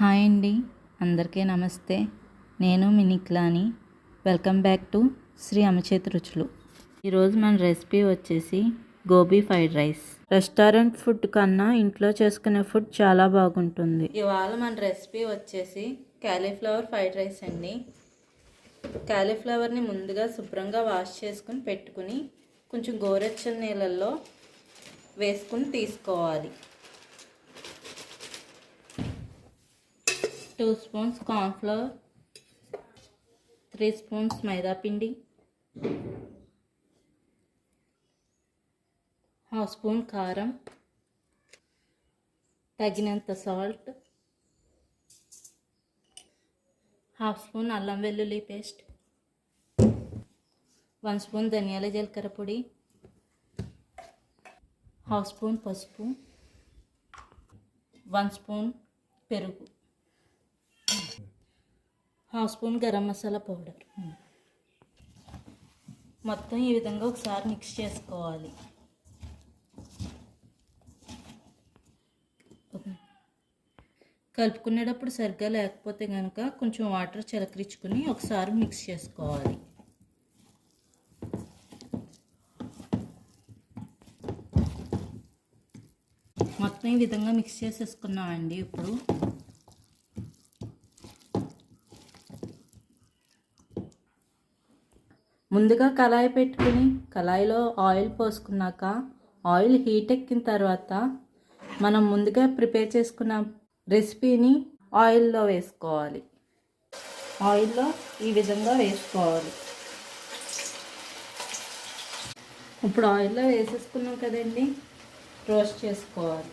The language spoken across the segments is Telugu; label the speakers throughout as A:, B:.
A: హాయ్ అండి. అందరికీ నమస్తే. నేను మినిక్లాని. వెల్కమ్ బ్యాక్ టు శ్రీ అమచేతి రుచులు. ఈరోజు మన రెసిపీ వచ్చేసి gobi fried rice. Restaurant food కన్నా ఇంట్లో చేసుకునే ఫుడ్ చాలా బాగుంటుంది. ఇవాళ మన రెసిపీ వచ్చేసి క్యాలీఫ్లవర్ ఫ్రైడ్ రైస్ అండి. క్యాలీఫ్లవర్ని ముందుగా శుభ్రంగా వాష్ చేసుకుని పెట్టుకుని కొంచెం గోరెచ్చని నీళ్ళల్లో వేసుకుని తీసుకోవాలి. Two spoons cornflour three spoons maida పిండి హాఫ్ స్పూన్ కారం తగినంత సాల్ట్ హాఫ్ స్పూన్ అల్లం వెల్లుల్లి పేస్ట్ వన్ స్పూన్ ధనియాల జీలకర్ర పొడి హాఫ్ స్పూన్ పసుపు వన్ స్పూన్ పెరుగు. Half spoon garam masala powder. మొత్తం ఈ విధంగా ఒకసారి మిక్స్ చేసుకోవాలి. కలుపుకునేటప్పుడు సరిగ్గా లేకపోతే కనుక కొంచెం వాటర్ చిలకరించుకుని ఒకసారి మిక్స్ చేసుకోవాలి. మొత్తం ఈ విధంగా మిక్స్ చేసేసుకున్నామండి ఇప్పుడు. ముందుగా కళాయి పెట్టుకుని కళాయిలో ఆయిల్ పోసుకున్నాక ఆయిల్ హీట్ ఎక్కిన తర్వాత మనం ముందుగా ప్రిపేర్ చేసుకున్న రెసిపీని ఆయిల్లో వేసుకోవాలి. ఆయిల్లో ఈ విధంగా వేసుకోవాలి. ఇప్పుడు ఆయిల్లో వేసేసుకున్నాం కదండి. రోస్ట్ చేసుకోవాలి.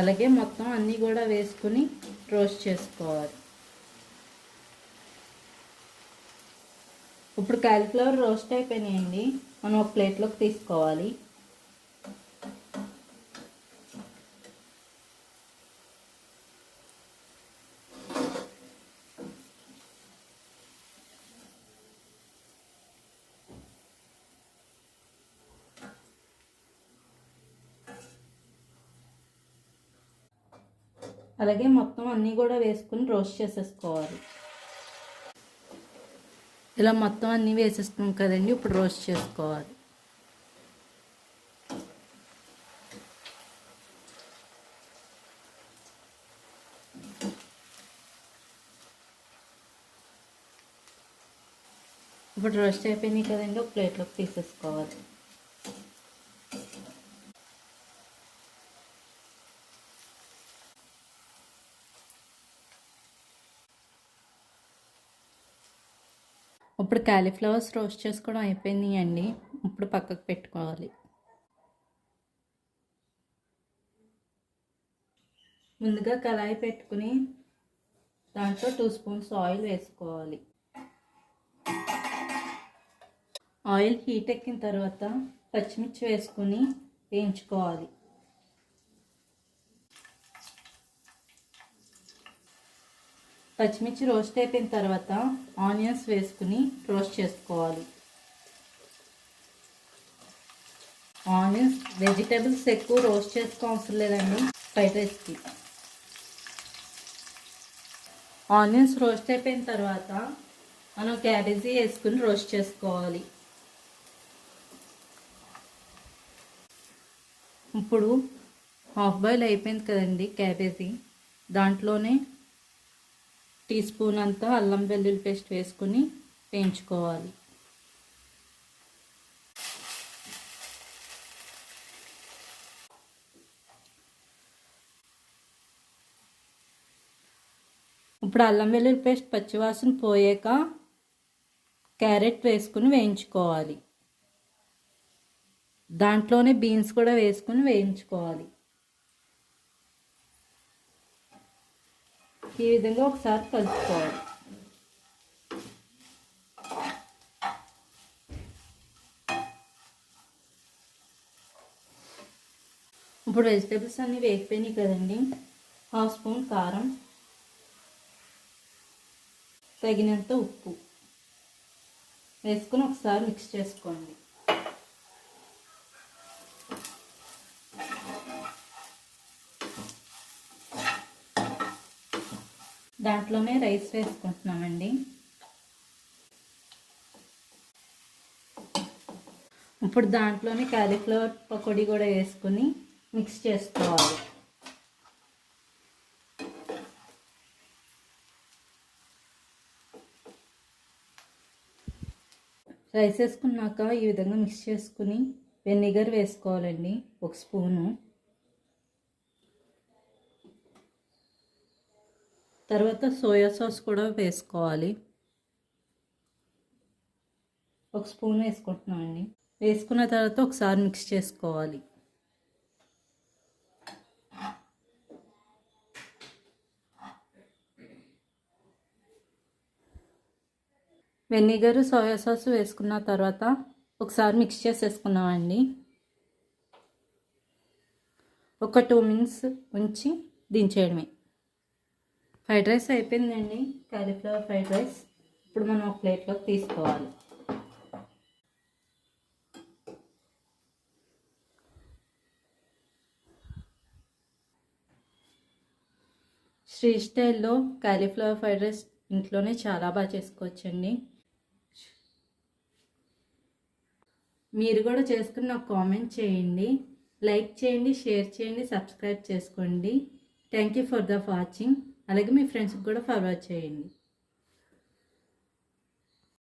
A: అలాగే మొత్తం అన్నీ కూడా వేసుకుని రోస్ట్ చేసుకోవాలి. ఇప్పుడు కాలీఫ్లవర్ రోస్ట్ అయిపోయినాయండి. మనం ఒక ప్లేట్లోకి తీసుకోవాలి. అలాగే మొత్తం అన్నీ కూడా వేసుకుని రోస్ట్ చేసేసుకోవాలి. ఇలా మొత్తం అన్నీ వేసేసుకున్నాం కదండి ఇప్పుడు రోస్ట్ చేసుకోవాలి. ఇప్పుడు రోస్ట్ అయిపోయినాయి కదండి ఒక ప్లేట్లోకి తీసేసుకోవాలి. ఇప్పుడు క్యాలీఫ్లవర్స్ రోస్ట్ చేసుకోవడం అయిపోయింది అండి ఇప్పుడు పక్కకు పెట్టుకోవాలి. ముందుగా కళాయి పెట్టుకుని దాంట్లో టూ స్పూన్స్ ఆయిల్ వేసుకోవాలి. ఆయిల్ హీట్ ఎక్కిన తర్వాత పచ్చిమిర్చి వేసుకుని వేయించుకోవాలి. పచ్చిమిర్చి రోస్ట్ అయిపోయిన తర్వాత ఆనియన్స్ వేసుకుని రోస్ట్ చేసుకోవాలి. ఆనియన్స్ వెజిటేబుల్స్ ఎక్కువ రోస్ట్ చేసుకోవసరం లేదండి ఫ్రైడ్ రైస్కి. ఆనియన్స్ రోస్ట్ అయిపోయిన తర్వాత మనం క్యాబేజీ వేసుకుని రోస్ట్ చేసుకోవాలి. ఇప్పుడు హాఫ్ బాయిల్ అయిపోయింది కదండి క్యాబేజీ దాంట్లోనే టీ స్పూన్ అంతా అల్లం వెల్లుల్లి పేస్ట్ వేసుకుని వేయించుకోవాలి. ఇప్పుడు అల్లం వెల్లుల్లి పేస్ట్ పచ్చివాసన పోయాక క్యారెట్ వేసుకుని వేయించుకోవాలి. దాంట్లోనే బీన్స్ కూడా వేసుకుని వేయించుకోవాలి. ఈ విధంగా ఒకసారి కలుపుకోవాలి. ఇప్పుడు వెజిటేబుల్స్ అన్నీ వేగిపోయినాయి కదండి. హాఫ్ స్పూన్ కారం తగినంత ఉప్పు వేసుకుని ఒకసారి మిక్స్ చేసుకోండి. దాంట్లోనే రైస్ వేసుకుంటున్నామండి. ఇప్పుడు దాంట్లోనే కాలీఫ్లవర్ పకోడీ కూడా వేసుకుని మిక్స్ చేసుకోవాలి. రైస్ వేసుకున్నాక ఈ విధంగా మిక్స్ చేసుకుని వెనిగర్ వేసుకోవాలండి ఒక స్పూను. తర్వాత సోయా సాస్ కూడా వేసుకోవాలి. ఒక స్పూన్ వేసుకుంటున్నామండి వేసుకున్న తర్వాత ఒకసారి మిక్స్ చేసుకోవాలి. వెనిగర్ సోయా సాస్ వేసుకున్న తర్వాత ఒకసారి మిక్స్ చేసేసుకున్నామండి ఒక టూ మినిట్స్ ఉంచి దించేయడమే. ఫ్రైడ్ రైస్ అయిపోయిందండి. కాలీఫ్లవర్ ఫ్రైడ్ రైస్ ఇప్పుడు మనం ఒక ప్లేట్లోకి తీసుకోవాలి. శ్రీ స్టైల్లో కాలీఫ్లవర్ ఫ్రైడ్ రైస్ ఇంట్లోనే చాలా బాగా చేసుకోవచ్చండి. మీరు కూడా చేసుకుని నాకు కామెంట్ చేయండి. లైక్ చేయండి షేర్ చేయండి సబ్స్క్రైబ్ చేసుకోండి. Thank you for the watching అలాగే మీ ఫ్రెండ్స్కి కూడా ఫార్వర్డ్ చేయండి.